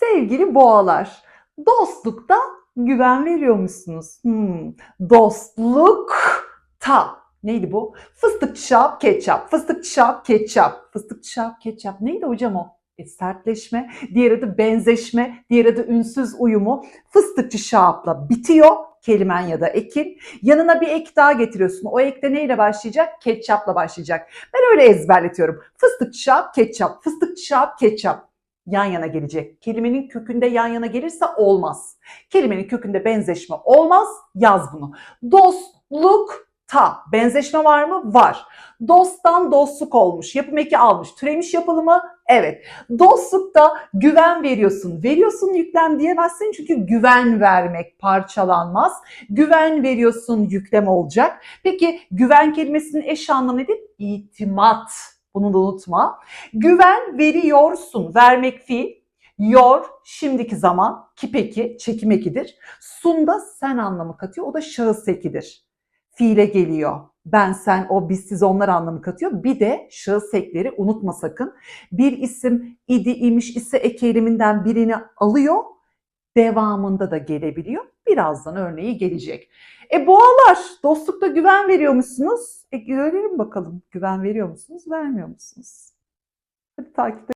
Sevgili boğalar, dostlukta güven veriyor musunuz? Hmm, dostlukta. Neydi bu? Fıstıkçı şap, ketçap, fıstıkçı şap, ketçap, fıstıkçı şap, ketçap. Neydi hocam o? E, sertleşme, diğer adı benzeşme, diğer adı ünsüz uyumu. Fıstıkçı şapla bitiyor kelimen ya da ekin. Yanına bir ek daha getiriyorsun. O ek de neyle başlayacak? Ketçapla başlayacak. Ben öyle ezberletiyorum. Fıstıkçı şap, ketçap, fıstıkçı şap, ketçap yan yana gelecek. Kelimenin kökünde yan yana gelirse olmaz. Kelimenin kökünde benzeşme olmaz. Yaz bunu. Dostlukta benzeşme var mı? Var. Dosttan dostluk olmuş. Yapım eki almış. Türemiş yapılı mı? Evet. Dostlukta güven veriyorsun. Veriyorsun yüklem diyemezsin çünkü güven vermek parçalanmaz. Güven veriyorsun yüklem olacak. Peki güven kelimesinin eş anlamı nedir? İtimat. Bunu da unutma. Güven veriyorsun. Vermek fiil. Yor şimdiki zaman ki peki çekim ekidir. Sunda sen anlamı katıyor. O da şahıs ekidir. Fiile geliyor. Ben, sen, o, biz, siz, onlar anlamı katıyor. Bir de şahıs ekleri unutma sakın. Bir isim idi, imiş, ise ek eyleminden birini alıyor. Devamında da gelebiliyor. Birazdan örneği gelecek. E boğalar dostlukta güven veriyor musunuz? E görelim bakalım güven veriyor musunuz, vermiyor musunuz? Hadi takip